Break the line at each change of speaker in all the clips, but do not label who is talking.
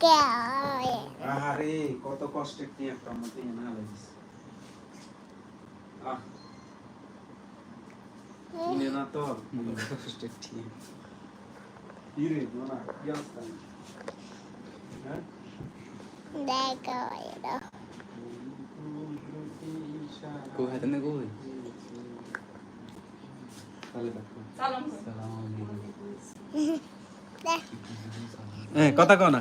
কে
আরে কত কষ্টের নিয়ে একটা মধ্যে না লাগিস আহ। ইনে না তো? কষ্টের নিয়ে। ইরে না কি অবস্থা? হ্যাঁ?
দেখো এটা
তাহলে দেখো। কথা কও না।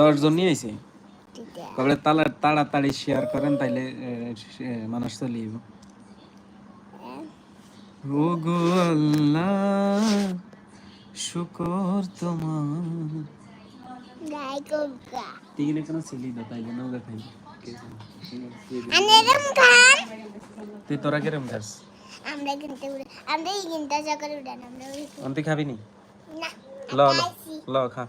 দশ
জন নিয়ে আইছে? কবে তালা তাড়াতাড়ি শেয়ার করেন তাইলে মানুষ ও গো আল্লাহ শুকর তোমার। তিন কেন ছিলি না তাইলে
আনেরম
তুই তোরা কিরম খাস?
আমরা কিনতে আমরা এই কিনতে উড়ান আমরা
অন্তি খাবি নি?
না।
ল ল
খাইছি।
ল খা।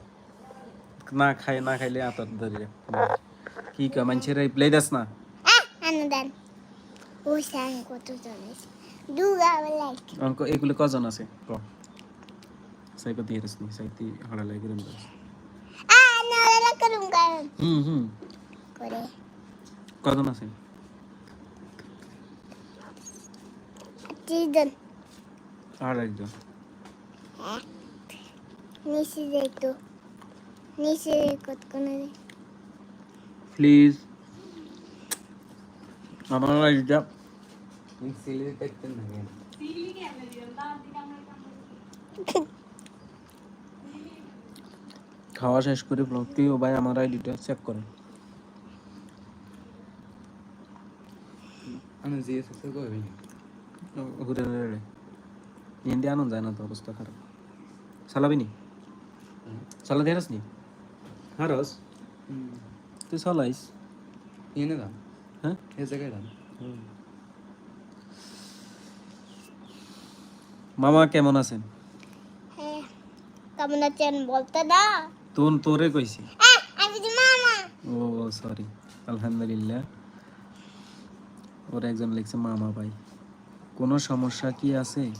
না খাই না খাইলে আতর ধরি রে। কি কা মানুষের প্লে দাস না?
আনন্দান ও সাং কত চলেছে দুগা লাইক
অঙ্ক এগুলো কজন আছে? ক। সাইকো দিয়ে নি সাইতি হড়ালে কিরম দাস
আ নালা করুম কারণ
হুম হুম।
করে।
কজন আছে?
চিজন
আর একজন
নিচে যাইতো নিচে কত কোন
প্লিজ আমার এটা. খাওয়া শেষ করে প্লিজ ভাই আমার আইডিটা চেক করেন
Ano siya sa sago.
ঘুরে রে ইন্ডিয়া আনন্দ যায় না তো অবস্থা খারাপ চালাবি নি নি হারস. তুই. হ্যাঁ
kailan.
মামা কেমন আছেন
হ্যাঁ কেমন আছেন বলতে না
তোর তোরে কইছি
আমি যে মামা
ও সরি আলহামদুলিল্লাহ ওর একজন লিখছে মামা ভাই কোনো সমস্যা কি আছে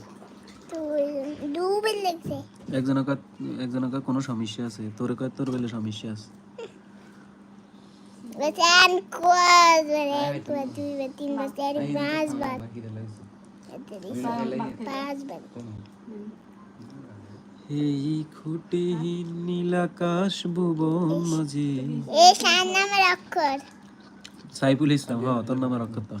বিল কোনো সমস্যা আছে? তোর কার তোর বিলে সমস্যা আছে।
বেচান কোয়াজ রে
এই খুঁটিহীন নীলাকাশ ভুবন মাঝে। সাইফুল ইসলাম হ তোর
নামের অক্ষর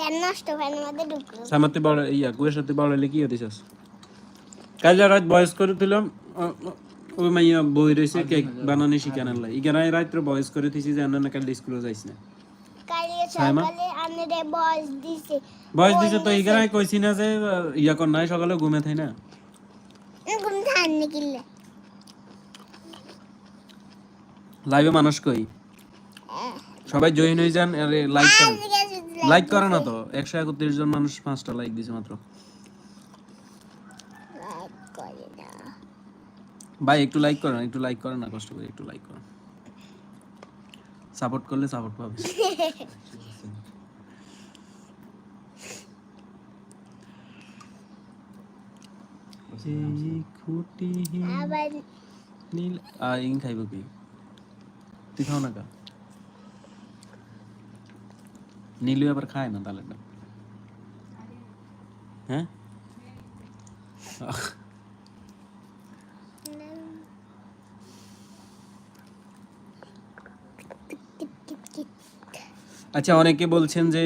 Fan নষ্ট fan মধ্যে ঢুকলো।
সামাতে বড় ইয়া কুয়ের সাথে বড় হলে কি হতে চাস? রাত বয়স করে দিলাম ওই মাইয়া বই রয়েছে কেক বানানি শিখানোর লাই। ইগানাই রাত্রে বয়স করে দিছি যে না কাল স্কুলে যাইস না।
সকালে বয়স দিছে।
তো ইগানাই কইছি না যে ইয়া কর নাই সকালে ঘুমে থাই না।
ঘুম ধান নিকিলে
লাইভে মানুষ কই? সবাই জয়েন হয়ে যান আরে লাইক করেন লাইক করে না তো? একশো একত্রিশ জন মানুষ পাঁচটা লাইক দিছে মাত্র। ভাই একটু লাইক করেন একটু লাইক করেন না কষ্ট করে একটু লাইক করেন। সাপোর্ট করলে সাপোর্ট পাবে। এই নীল খাইব কি? তুই খাও না কা? নীলু আবার খায় না তাহলে হ্যাঁ আচ্ছা অনেকে বলছেন যে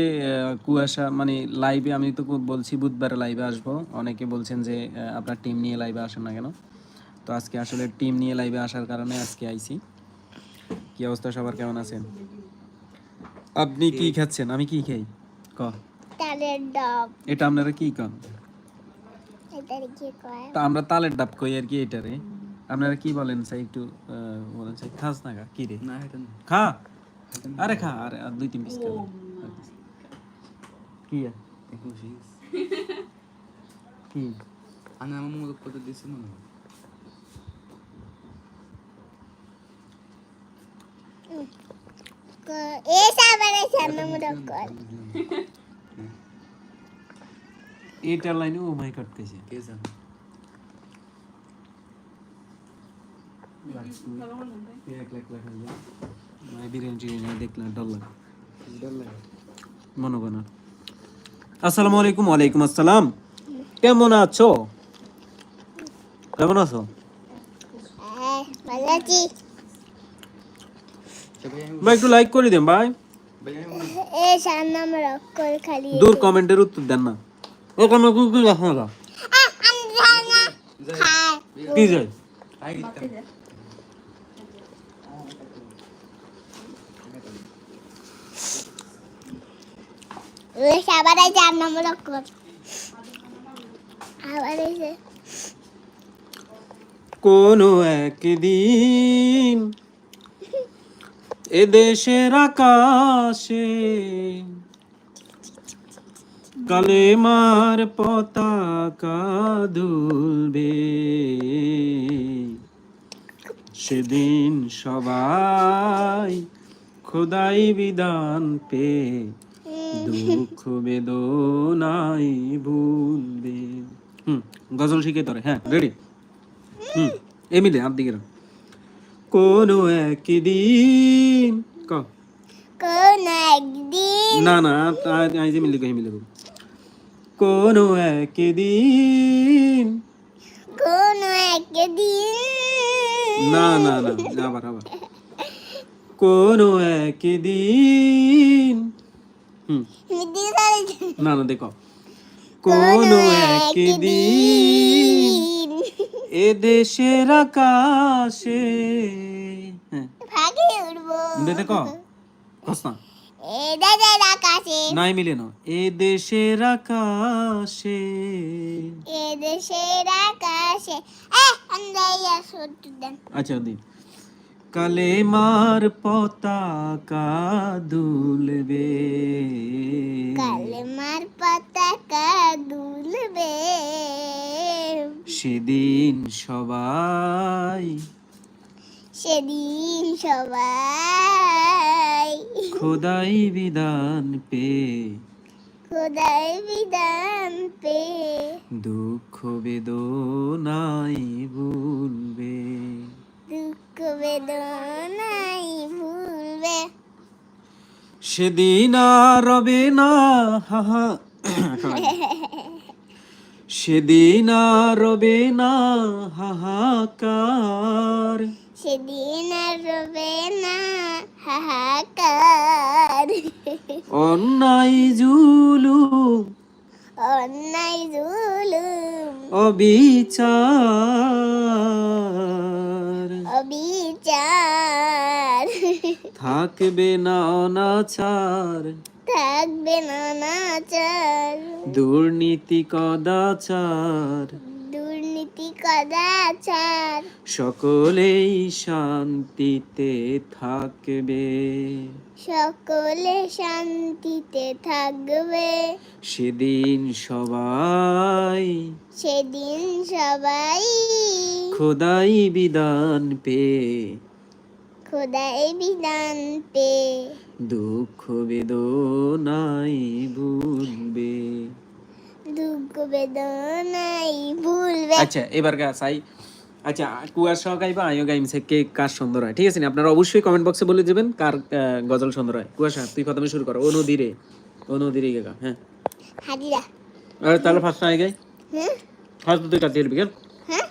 কুয়াশা মানে লাইভে আমি তো বলছি বুধবারে লাইভে আসব অনেকে বলছেন যে আপনার টিম নিয়ে লাইভে আসেন না কেন তো আজকে আসলে টিম নিয়ে লাইভে আসার কারণে আজকে আইছি কি অবস্থা সবার কেমন আছেন আপনি কি খাচ্ছেন? আমি কি খাই? ক।
তালের ডব।
এটা আপনারা কি কন?
এটা কি কয়?
তা আমরা তালের ডাব কই আর কি এটারে? আপনারা কি বলেন স্যার একটু আহ, বলেন স্যার। খাস না খা কি রে?
না এটা না।
খা। আরে খা আরে আর দুই তিন পিস খা কি? আর? কি?
আমি আমার মতো কত দিছি মনে হয়
এ সাবারে সামনে মুড়ো কর
এটার লাইনে ও মাই কাটতেছে
কে জানে
এক লাখ লাখ মাই বিরিয়ানি টিরিয়ানি দেখলাম ডর লাগে।
ডর লাগে।
মনে করো না। আসসালামু আলাইকুম ওয়ালাইকুম আসসালাম। কেমন আছো? কেমন আছো?
হ্যাঁ ভালো আছি।
তো ভাই আমি
ভাই একটু লাইক করে দেন ভাই
ভাই আমি
এ সামনে মুড়ো কর খালি।
দূর কমেন্টের উত্তর দেন না। ওখানে কুকুর রাখো না?
আহ, আমি জানি না। খায়
কি যায়
আই গিয়ে
এ সাবারে সামনে মুড়ো কর। আবার এসে
কোনো একদিন এ দেশের আকাশে কালেমার পতাকা দুলবে। সেদিন সবাই খোদাই বিধান পে, দুঃখ বেদনাই ভুলবে। হুম, গজল শিখে তোরে হ্যাঁ রেডি হুম এমিলে আর দিকে। কোনো একদিন ক
কোন একদিন
না না আই যে মিলে কই মিলে কই। কোনো একদিন
কোন একদিন
না না না আবার আবার কোনো একদিন হুম
মিদি সারে
না না দেখো কোনো একদিন এ দেশের আকাশে। হ্যাঁ।
ভাগে উড়বো।
দেখো কস না।
এ দাদার আকাশে।
নাই মিলে না এ দেশের আকাশে।
এ দেশের আকাশে। এ আন্দাইয়া দেন।
আচ্ছা দি কালে মার পতাকা দুলবে
কালেমার পতাকা দুলবে
সেদিন সবাই
সেদিন সবাই
খোদাই বিধান পে
খোদাই বিধান পে
দুঃখ বেদনাই ভুলবে।
দুঃখ বেদনাই ভুলবে।
সেদিন আর রবে না হাহা। সেদিন আর রবে না হাহাকার।
সেদিন আর রবে না হাহাকার।
অন্যায় জুলুম।
অন্যায় জুলুম।
অবিচার।
অবিচার।
থাকবে না অনাচার।
থাকবে না নাচার
দুর্নীতি কদাচার
দুর্নীতি কদাচার
সকলেই শান্তিতে থাকবে।
সকলে শান্তিতে থাকবে।
সেদিন সবাই
সেদিন সবাই
খোদাই বিধান পে
খোদাই বিধান পে
দুঃখ বেদনাই ভুলবে।
দুঃখ বেদনাই ভুলবে।
আচ্ছা এবার গা সাই আচ্ছা কুয়াশা গাইবা আমিও গাইমছে কে কার সুন্দর হয়? ঠিক আছে না? আপনারা অবশ্যই কমেন্ট বক্সে বলে দেবেন কার গজল সুন্দর হয়। কুয়াশা তুই প্রথমে শুরু করো। ও নদীরে ও নদীরে গা হ্যাঁ।
হাজিরা।
আর তাহলে ফার্স্ট আই গাই।
হ্যাঁ।
ফার্স্ট তুই গাতি হারবি কেন
হ্যাঁ।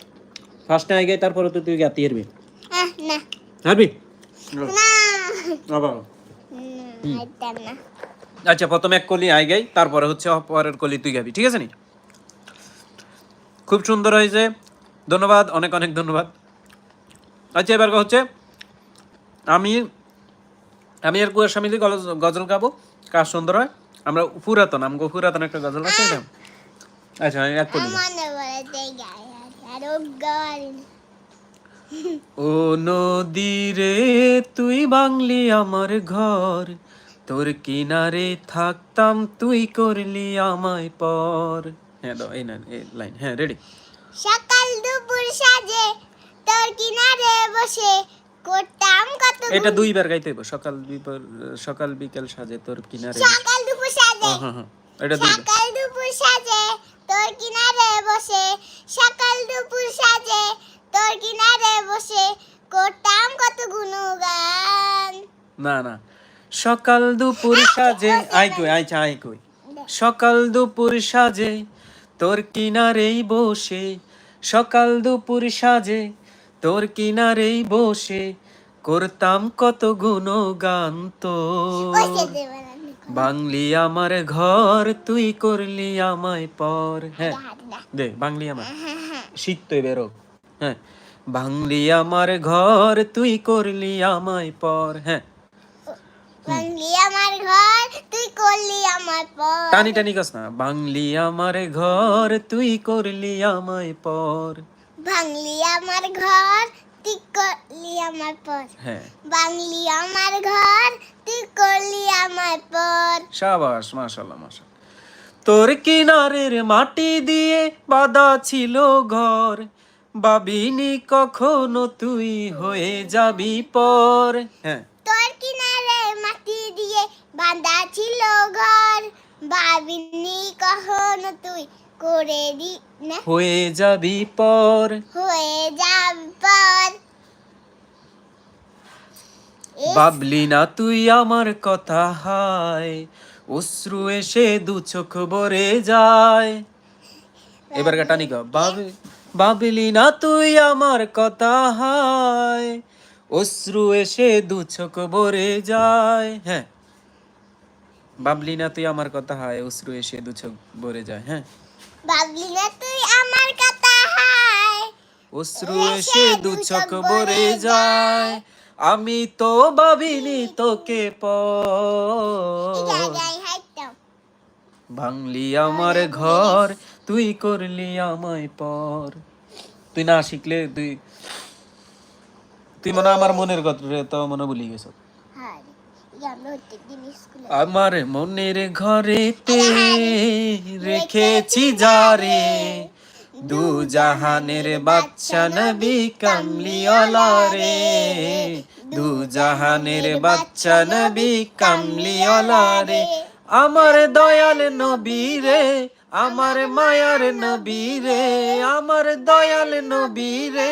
ফার্স্ট আই গাই তারপরে তুই গাতি হারবি।
আহ, না।
হারবি?
না। না
আচ্ছা প্রথমে এক কলি আই গাই তারপরে হচ্ছে পরের কলি তুই গাবি ঠিক আছে নি? খুব সুন্দর হয়েছে। ধন্যবাদ অনেক অনেক ধন্যবাদ। আচ্ছা এবার হচ্ছে আমি আমি আর কুয়ার স্বামী গজল গাবো কার সুন্দর হয়? আমরা পুরাতন আমগো পুরাতন একটা গজল আছে না? আচ্ছা আমি এক কলি ও নদী রে তুই বাংলি আমার ঘর। তোর কিনারে থাকতাম তুই করলি আমায় পর। হ্যাঁ দাও এই না এই লাইন হ্যাঁ রেডি
সকাল দুপুর সাজে তোর কিনারে বসে করতাম কত
এটা দুইবার গাইতে হবে সকাল বিপর সকাল বিকেল সাজে তোর কিনারে
সকাল দুপুর সাজে।
হ্যাঁ, হ্যাঁ এটা দুইবার।
সকাল দুপুর সাজে তোর কিনারে বসে সকাল দুপুর সাজে তোর কিনারে বসে করতাম কত গুণগান।
না না সকাল দুপুর সাজে আই কই আইছা আই কই। সকাল দুপুর সাজে, তোর কিনারেই বসে। সকাল দুপুর সাজে, তোর কিনারেই বসে। করতাম কত গুণগান
না
বাংলি আমার ঘর, তুই করলি আমায় পর। হ্যাঁ দে, বাংলি আমার। শিখতে বেরো হ্যাঁ বাংলি আমার ঘর, তুই করলি আমায় পর। হ্যাঁ
বাংলি আমার ঘর তুই করলি আমার পর।
টানি টানি গাছ না বাংলি আমার ঘর তুই করলি আমায় পর।
বাংলি আমার ঘর তুই করলি আমার পর।
হ্যাঁ।
বাংলি আমার ঘর তুই করলি আমার পর।
সাবাস মাশাল্লাহ মাশাল্লাহ তোর কিনারের মাটি দিয়ে বাঁধা ছিল ঘর। ভাবিনি কখনো তুই হয়ে যাবি পর। হ্যাঁ।
তোর কিনারে দিয়ে বাঁধা ছিল ঘর। ভাবিনি কখনো তুই করে দি না?
হয়ে যাবি পর।
হয়ে যাব পর।
ভাবলি না তুই আমার কথা হায় অশ্রু এসে দু চোখ ভরে যায়। এবার টানি গা ভাবে ভাবলি না তুই আমার কথা হায় অশ্রু এসে দু চোখ ভরে যায়। হ্যাঁ। ভাবলি না তুই আমার কথা হায় অশ্রু এসে দু চোখ ভরে যায়। হ্যাঁ।
ভাবলি না তুই আমার কথা হায়
অশ্রু এসে দু চোখ ভরে যায়। আমি তো ভাবিনি তোকে পর। ভাঙলি আমার ঘর তুই করলি আমায় পর। তুই না শিখলে তুই তুই মনে হয় আমার মনের কথা তো মনে ভুলি গেছ।
হ্যাঁ আমরা
মনের ঘরেতে রেখেছি যারে দু জাহানের বাচ্চা নবী কামলিওয়ালা রে। দু জাহানের বাচ্চা নবী কামলিওয়ালা রে। আমার দয়াল নবী রে। আমার মায়ার নবী রে। আমার দয়াল নবী রে।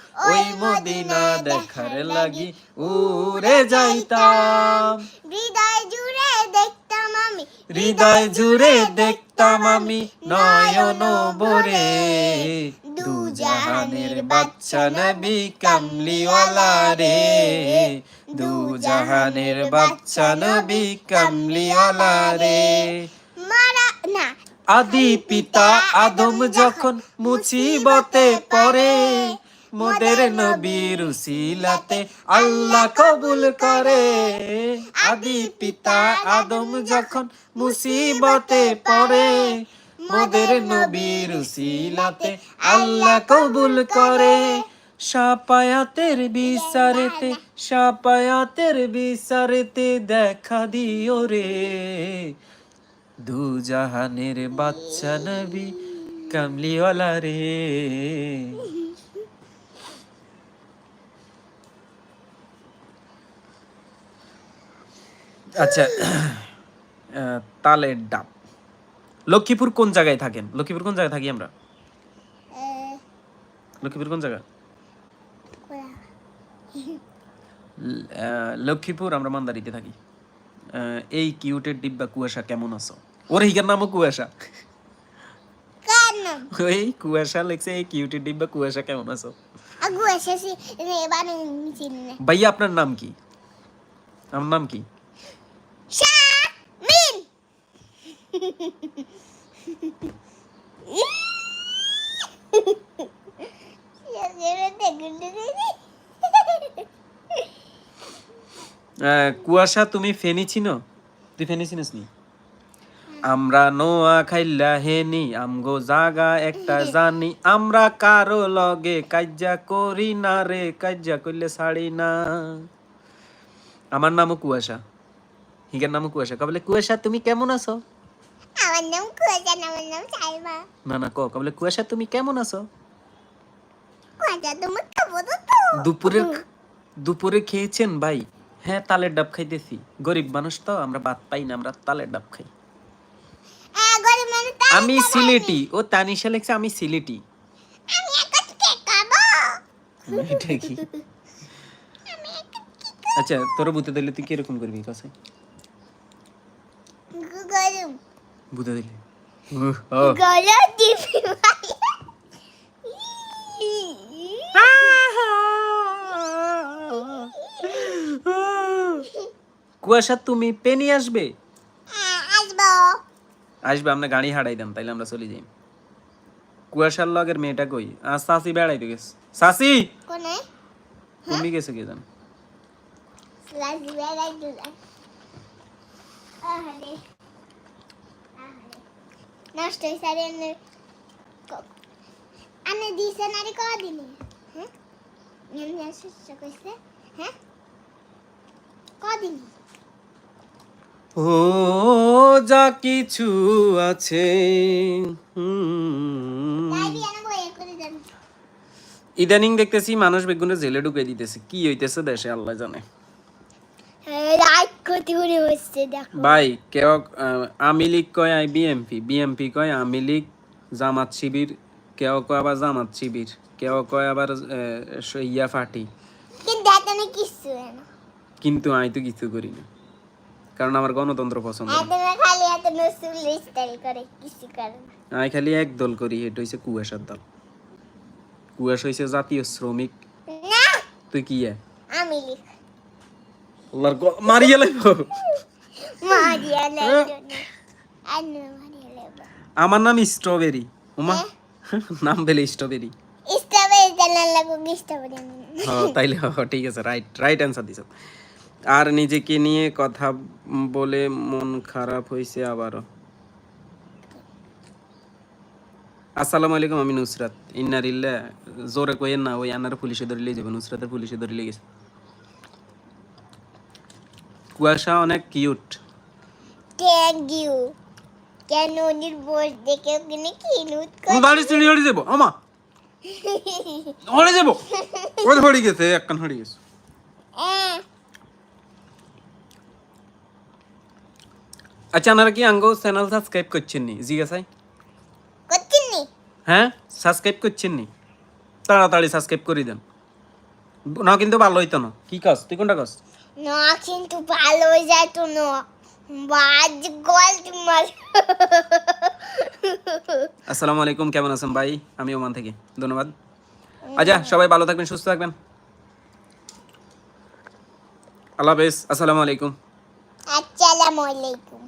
ওই মদিনা দেখার লাগি উড়ে যাইতাম।
হৃদয় জুড়ে দেখতাম আমি
হৃদয় জুড়ে দেখতাম আমি নয়ন বরে দু জাহানের বাচ্চা নবী কামলিওয়ালা রে। দু জাহানের বাচ্চা নবী কামলিওয়ালা রে।
মারা না।
আদি পিতা আদম যখন মুসিবতে পড়ে মোদের নবীর উসিলাতে আল্লাহ কবুল করে। আদি পিতা আদম যখন মুসিবতে পড়ে মোদের নবীর উসিলাতে আল্লাহ কবুল করে। সাপায়াতের বিচারেতে সাপায়াতের বিচারেতে দেখা দিও রে। দু জাহানের বাচ্চা নবী কামলিওয়ালা রে। আচ্ছা তালের ডাব। লক্ষ্মীপুর কোন জায়গায় থাকেন? লক্ষ্মীপুর কোন জায়গায় থাকি আমরা? লক্ষ্মীপুর কোন জায়গা? লক্ষ্মীপুর আমরা মান্দারিতে থাকি। এই কিউটের ডিব্বা কুয়াশা কেমন আছো? ওর হিগার নামও কুয়াশা। ওই কুয়াশা লেখছে এই কিউটি ডিব্বা কুয়াশা কেমন আছো? ভাইয়া আপনার নাম কি? আমার নাম কি
শামিন
আহ, কুয়াশা, তুমি ফেনি চিনো? তুই ফেনি চিনিস নি? আমরা নোয়া খাইলা হেনি, আমগো জাগা একটা জানি। আমরা কারও লগে কাজ্জা করি না রে, কাজ্জা করলে ছাড়ি না। আমার নামও কুয়াশা। হিগের নামও কুয়াশা। কবলে কুয়াশা, তুমি কেমন আছো?
আমার নাম কুয়াশা আমার নাম সাইমা
না না ক কবলে কুয়াশা তুমি কেমন আছো?
কুয়াশা তোমার খবর তো
দুপুরে দুপুরে খেয়েছেন ভাই? হ্যাঁ তালের ডাব খাইতেছি। গরিব মানুষ তো আমরা ভাত পাই না আমরা তালের ডাব খাই।
তাই
আমি সিলেটি ও তানিশা লেখছে আমি সিলেটি।
খাব?
এটা কি? আচ্ছা তোর বুতে দিলে তুই কীরকম করবি কাছে
গরম।
বুতে দিলে।
গরম
কুয়াশা তুমি পেনি আসবে?
আসবে।
আমরা গাড়ি হারাই দাম তাইলে আমরা চলে যাই। কুয়াশার লগের মেয়েটা কই? আর সাসি বেড়াইতে গেছে। সাসি!
কোনে?
তুমি গেছে কে জান?
স্লাইস বেড়াই দিলাম আহারে আহারে। নষ্ট হয়েছে আরে এনে আনে দিছে না রে কদিনে? হ্যাঁ? এমনি সুস্থ কইছে হ্যাঁ? কদিন?
ও যা কিছু আছে ইদানিং দেখতেছি মানুষ বেগুনে জেলে ঢুকে দিতেছে কি হইতেছে দেশে আল্লাহ জানে।
লাইক করতে করে হচ্ছে দেখো।
ভাই কেউ আওয়ামী লীগ কয় আই বিএমপি? বিএমপি কয় আওয়ামী লীগ জামাত শিবির? কেউ কয় আবার জামাত শিবির? কেউ কয় আবার ইয়া ফাটি
কিন্তু এতনে কিছু না।
কিন্তু আমি তো কিছু করি না। কারণ আমার গণতন্ত্র পছন্দ
খালি করে কিছু করে
আমি খালি এক দল করি এটা হইছে কুয়াশার দল। কুয়াশা হইছে জাতীয় শ্রমিক। তুই কি
আমি লিখ
আল্লাহর মারিয়া লাগব
লাইলো
আমার নাম স্ট্রবেরি। ওমা নাম বেলে স্ট্রবেরি।
স্ট্রবেরি জানার লাগো স্ট্রবেরি
হ্যাঁ তাইলে হ, ঠিক আছে রাইট রাইট অ্যান্সার দিছ। আর নিজেকে নিয়ে কথা বলে মন খারাপ হয়েছে আবারও। আসসালামু আলাইকুম আমি নুসরাত। ইন্নারিল্লা জোরে কইেন না ওই আনার পুলিশে ধরে লিয়ে যাবে নুসরাতের পুলিশে ধরে লিয়ে গেছে। কুয়াশা অনেক কিউট
থ্যাংক ইউ কেন বোস দেখে ওখানে কি নুট করে
বাড়ি হড়ি আমা। হড়ে ওই হড়ি গেছে একখান হড়ি গেছে।
হ্যাঁ।
আচ্ছা আপনারা কি আঙ্গো চ্যানেল সাবস্ক্রাইব করছেন নি জিজ্ঞাসাই
করছেন নি
হ্যাঁ সাবস্ক্রাইব করছেন নি তাড়াতাড়ি সাবস্ক্রাইব করে দেন। না কিন্তু ভালো হইতো না। কি কাজ? তুই কোনটা কাজ?
না কিন্তু ভালো যেত না। বাজ গোল তোমার
আসসালামু আলাইকুম কেমন আছেন ভাই? আমি ওমান থেকে ধন্যবাদ। আচ্ছা সবাই ভালো থাকবেন সুস্থ থাকবেন। আল্লাহ হাফেজ আসসালামু আলাইকুম।
আসসালামু আলাইকুম।